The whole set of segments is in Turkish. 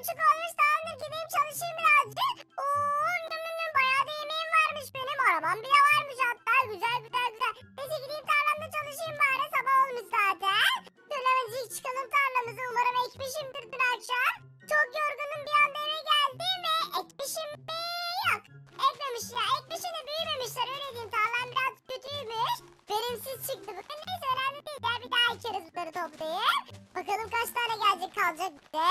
buçuk olmuş tamamdır gideyim çalışayım birazcık. Oo nım nım nım bayağı da yemeğim varmış benim. Arabam bile varmış hatta güzel güzel güzel. Neyse gideyim tarlamda çalışayım bari sabah olmuş zaten. Şöyle hemencik çıkalım tarlamıza umarım ekmişimdir dün akşam. Çok yorgunum bir anda eve geldim ve ekmişim mi? Yok. Ekmemiş ya. Ekmişim de büyümemişler öyle diyeyim. Tarlam biraz kötüymüş. Verimsiz çıktı bugün. Neyse önemli değil. Ya bir daha ekeriz bunları toplayıp. Bakalım kaç tane gelecek kalacak bize.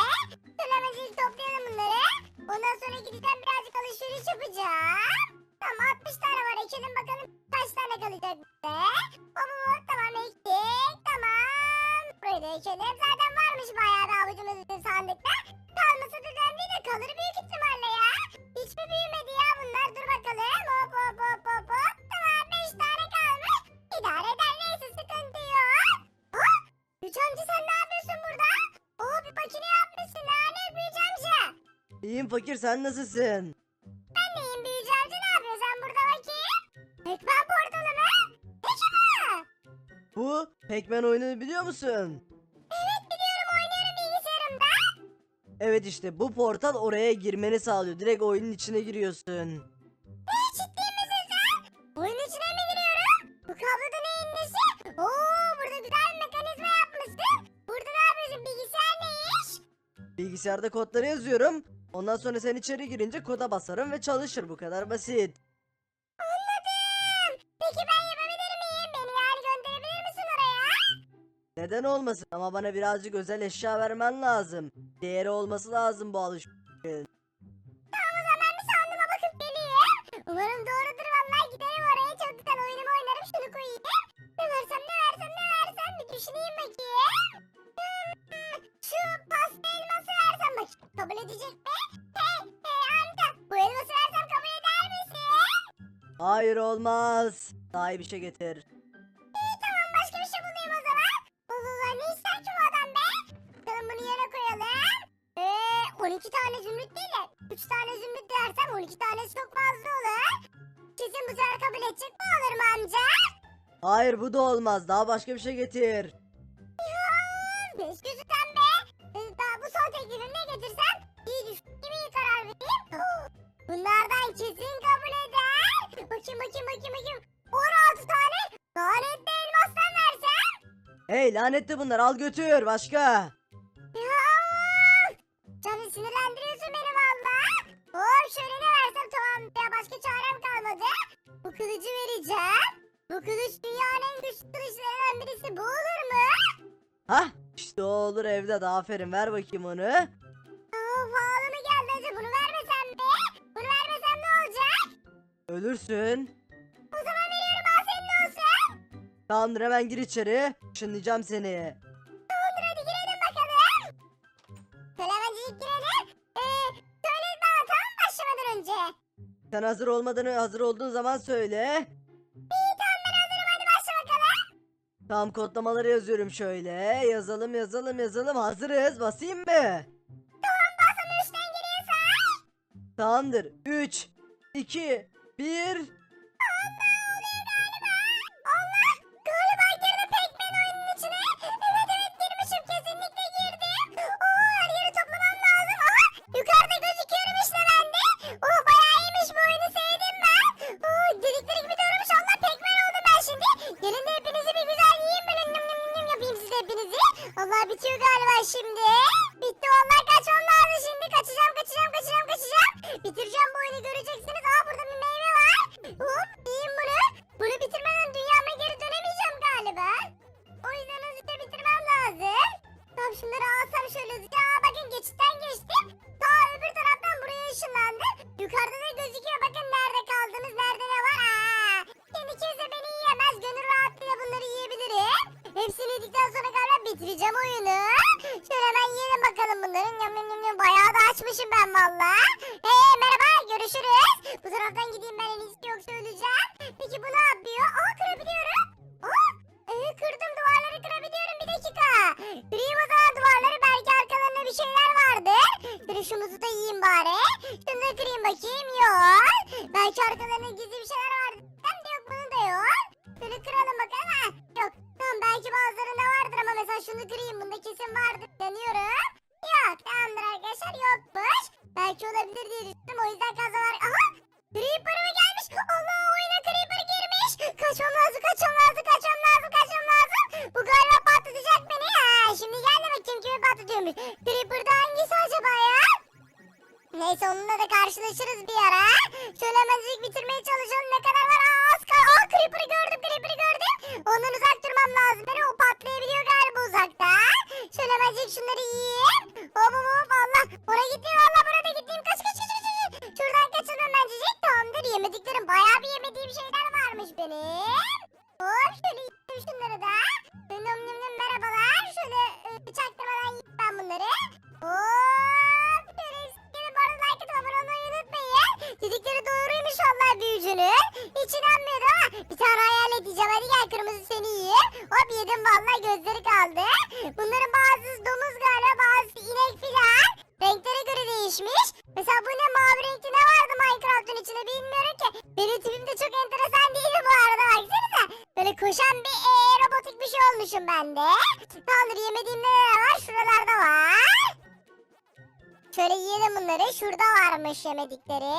Da ekelim. Zaten varmış bayağı bir avucumuzun sandıkta. Kalması da önemli de kalır büyük ihtimalle ya. Hiç mi büyümedi ya bunlar? Dur bakalım. Hop hop hop hop hop. Tamam 5 tane kalmış. İdare eder neyse sıkıntı yok. Oh! Güç amca sen ne yapıyorsun burada? Oo bir makine yapmışsın. Ne büyücü amca? İyiyim fakir sen nasılsın? Bu Pac-Man oyununu biliyor musun? Evet biliyorum oynuyorum bilgisayarımda. Evet işte bu portal oraya girmeni sağlıyor. Direkt oyunun içine giriyorsun. Ne ciddi misin sen? Oyun içine mi giriyorum? Bu kablo da neyin nesi? Oo burada güzel bir mekanizma yapmışsın. Burada ne yapıyorsun? Bilgisayar ne iş? Bilgisayarda kodları yazıyorum. Ondan sonra sen içeri girince koda basarım ve çalışır bu kadar basit. Neden olmasın ama bana birazcık özel eşya vermen lazım. Değeri olması lazım bu alışverişin. Tamam o zaman bir sandığıma bakıp geleyim. Umarım doğrudur vallahi giderim oraya çok güzel oyunumu oynarım şunu koyayım. Ne versem ne versem ne versem bir düşüneyim bakayım. Hmm, Şu pasta elması versem bak kabul edecek mi? Hey hey amca bu elması versem kabul eder misin? Hayır olmaz. Daha iyi bir şey getir. Ki bu adam be? Bakalım bunu yere koyalım. Eee 12 tane zümrüt değil de 3 tane zümrüt dersem 12 tanesi çok fazla olur. Kesin bu sefer kabul edecek mi olur mu amca? Hayır bu da olmaz. Daha başka bir şey getir. Beş gözüten be. Ee, Daha bu son teklifim ne getirsem Hey lanetli bunlar al götür başka. Canı sinirlendiriyorsun beni valla. Hop şöyle ne versem tamam ya başka çarem kalmadı. Bu kılıcı vereceğim. Bu kılıç dünyanın en güçlü kılıçlarından birisi bu olur mu? Hah işte o olur evde de aferin ver bakayım onu. Pahalı mı geldi acaba bunu vermesem mi? Bunu vermesem ne olacak? Ölürsün. Tamamdır hemen gir içeri. Işınlayacağım seni. Tamamdır hadi girelim bakalım. Şöyle hemencik girelim. Ee, söyle bana tamam başlamadan önce? Sen hazır olmadan hazır olduğun zaman söyle. İyi tamam ben hazırım hadi başla bakalım. Tamam kodlamaları yazıyorum şöyle. Yazalım yazalım yazalım. Hazırız. Basayım mı? Tamam basın üçten geriye say. Tamamdır. 3, 2, 1. Allah bitireceğim oyunu. Şöyle hemen yiyelim bakalım bunları. Yum yum yum yum. Bayağı da açmışım ben valla. Hey merhaba görüşürüz. Bu taraftan gideyim ben en iyisi yoksa öleceğim. Peki bu ne yapıyor? Aa kırabiliyorum. Aa ee, kırdım duvarları kırabiliyorum bir dakika. Kırayım o zaman duvarları belki arkalarında bir şeyler vardır. Şöyle şu muzu da yiyeyim bari. Şunu da kırayım bakayım. Yok. Belki arkalarında gizli da karşılaşırız bir ara. Şöyle hemencik bitirmeye çalışalım. Ne kadar var? Az kal. Aa Creeper'ı gördüm Creeper'ı gördüm. Ondan uzak durmam lazım. Beni o patlayabiliyor galiba uzakta. Şöyle hemencik şunları yiyeyim. Hop hop hop Allah. Oraya gittim valla burada gittim. Kaç kaç kaç kaç. kaç. Şuradan kaçalım hemencik. Tamamdır yemediklerim. Bayağı bir büyücünün. Hiç inanmıyordum ama bir tane hayal edeceğim. Hadi gel kırmızı seni yiyeyim. Hop yedim vallahi gözleri kaldı. Bunların bazısı domuz galiba bazısı inek filan. Renklere göre değişmiş. Mesela bu ne mavi renkli ne vardı Minecraft'ın içinde bilmiyorum ki. Benim tipim de çok enteresan değildi bu arada baksanıza. Böyle koşan bir e, robotik bir şey olmuşum ben de. Tamamdır yemediğim neler var şuralarda var. Şöyle yiyelim bunları. Şurada varmış yemedikleri.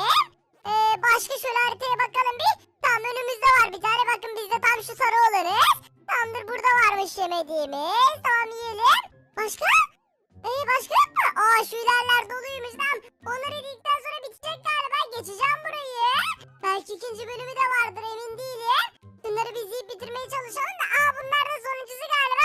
Ee, başka şöyle haritaya bakalım bir. Tam önümüzde var bir tane. Bakın biz de tam şu sarı olanız. Tamamdır burada varmış yemediğimiz. Tamam yiyelim. Başka? Ee, başka yok mu? Aa şu ilerler doluymuş lan. Onları yedikten sonra bitecek galiba. Geçeceğim burayı. Belki ikinci bölümü de vardır emin değilim. Bunları biz yiyip bitirmeye çalışalım da. Aa bunlar da sonuncusu galiba.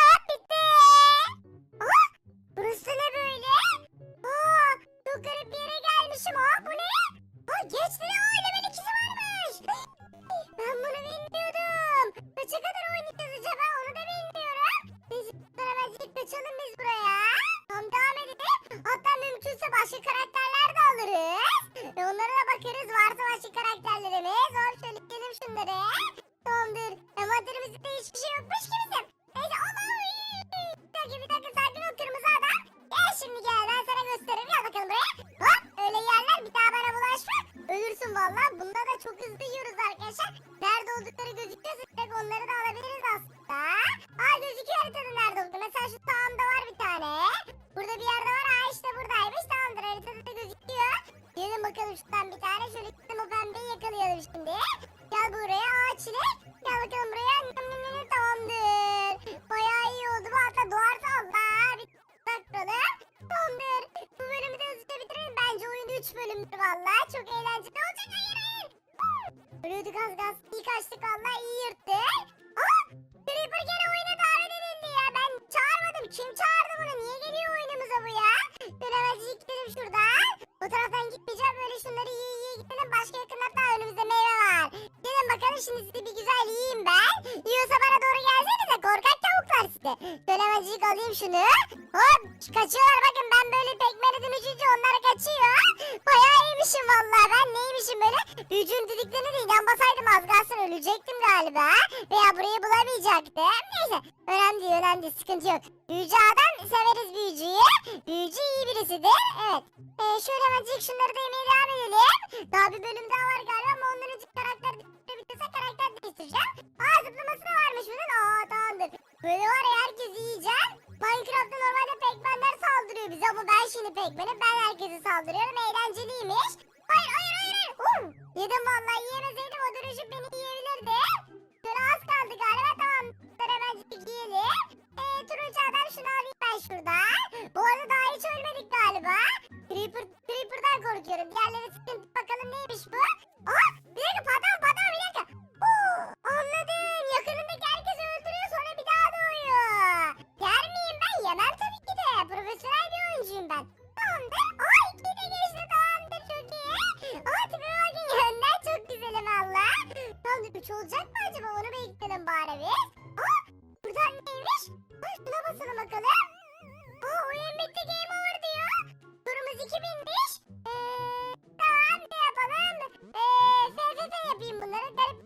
Kaçalım biz buraya. Tamam devam edelim. Hatta mümkünse başka karakterler de alırız. Ve onlara da bakarız varsa başka karakterlerimiz. Hop şöyle gidelim şunları. Tamamdır. Envanterimizde hiçbir şey yokmuş ki bizim. Neyse Allah. Bir dakika bir dakika sakin ol kırmızı adam. Gel şimdi gel ben sana gösteririm gel bakalım buraya. Hop öyle yerler bir daha bana bulaşma. Ölürsün valla. Bunda da çok hızlı yiyoruz arkadaşlar. Nerede oldukları gözüküyorsa direkt onları da alabiliriz aslında. Aa gözüküyor haritada nerede şu sağımda var bir tane. Burada bir yerde var. Aa işte buradaymış. Tamamdır haritada da gözüküyor. Gelin bakalım şuradan bir tane. Şöyle gittim o pembeyi yakalayalım şimdi. Gel buraya. Aa çilek. Gel bakalım buraya. Nım, Tamamdır. Bayağı iyi oldu. Bu hatta doğarsa Allah. Bir bakalım. Tamamdır. Bu bölümü de hızlıca bitirelim. Bence oyun 3 bölümdür valla. Çok eğlenceli olacak. Hayır hayır. Ölüyorduk az gaz. İyi kaçtık valla. iyi yırttık. Başka yakınlarda önümüzde meyve var. Gelin bakalım şimdi sizi bir güzel yiyeyim ben. Yiyorsa bana doğru gelsenize. Korkak tavuklar size. Şöyle hemencik alayım şunu. Hop kaçıyorlar bakın ben böyle tekmele dönüşünce onlar kaçıyor. Bayağı iyiymişim vallahi ben neymişim böyle. Büyücünün dediklerini de inan basaydım az kalsın ölecektim galiba. Veya burayı bulamayacaktım. Neyse önemli değil önemli değil sıkıntı yok. Büyücü adam severiz büyücüyü. Büyücü iyi birisidir. Evet. Ee, şöyle hemencik şunları da yemeye devam edelim. Daha bir bölüm daha var galiba ama ondan önce karakter değiştirebilirsek karakter değiştireceğim. Aa zıplaması da varmış bunun. Aa tamamdır. Böyle var ya herkes yiyeceğim. Minecraft'ta normalde pekmenler saldırıyor bize ama ben şimdi pekmenim ben herkese saldırıyorum. Eğlenceliymiş. Hayır hayır hayır hayır. Yedim vallahi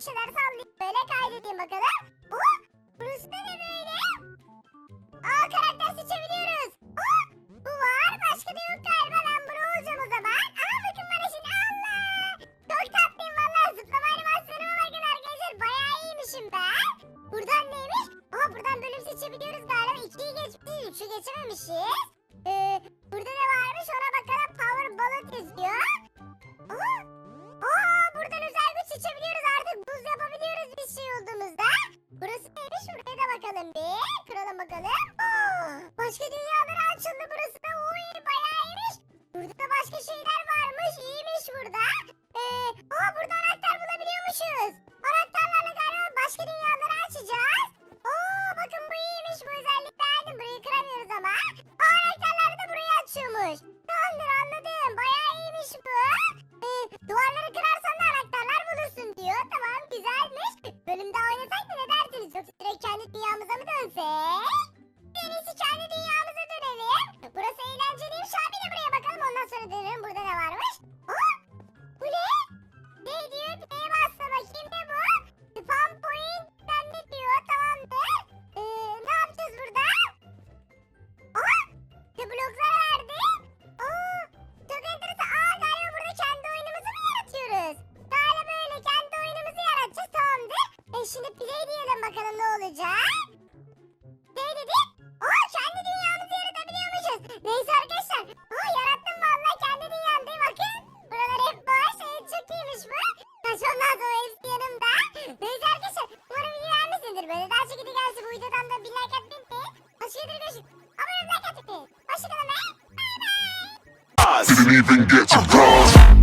şeyler sallayayım böyle kaydedeyim bakalım. Oh burası ne böyle? Aa karakter seçebiliyoruz. Aa bu var başka da yok galiba ben bunu olacağım o zaman. Aa bakın bana şimdi Allah. Çok tatlıyım valla zıplama animasyonuma bakın arkadaşlar. Bayağı iyiymişim ben. Buradan neymiş? Aa buradan bölüm seçebiliyoruz galiba. 2'yi geçmişiz 3'ü geçememişiz. Ee, burada ne varmış ona bakalım. download yazıyor. Aha. Bakalım bir. Kuralım bakalım. Aa, başka dünyalara açıldı burası da. Uy bayağı iyiymiş. Burada da başka şeyler varmış. İyiymiş burada. Ee, aa burada anahtar bulabiliyormuşuz. Anahtarlarla galiba başka dünyaları açacağız. Oo bakın bu iyiymiş. Bu özellik beğendim. Burayı kıramıyoruz ama. Aa anahtarlar da burayı açıyormuş. Tamamdır anladım. Bayağı iyiymiş bu. Ee, duvarları kırarsan da anahtarlar bulursun diyor. Tamam güzelmiş. Bölümde oynasak da ne dersiniz? Yoksa direkt kendi dünyamıza mı dönsek? En iyisi kendi dünyamıza dönelim. Burası eğlenceliymiş abi buraya bakalım ondan sonra dönelim. Burada gelsin. Bu videodan da bir like atmayı unutmayın. Başka görüşürüz. Abone olmayı like atmayı unutmayın. Hoşçakalın ve bay bay. Didn't even get to cross.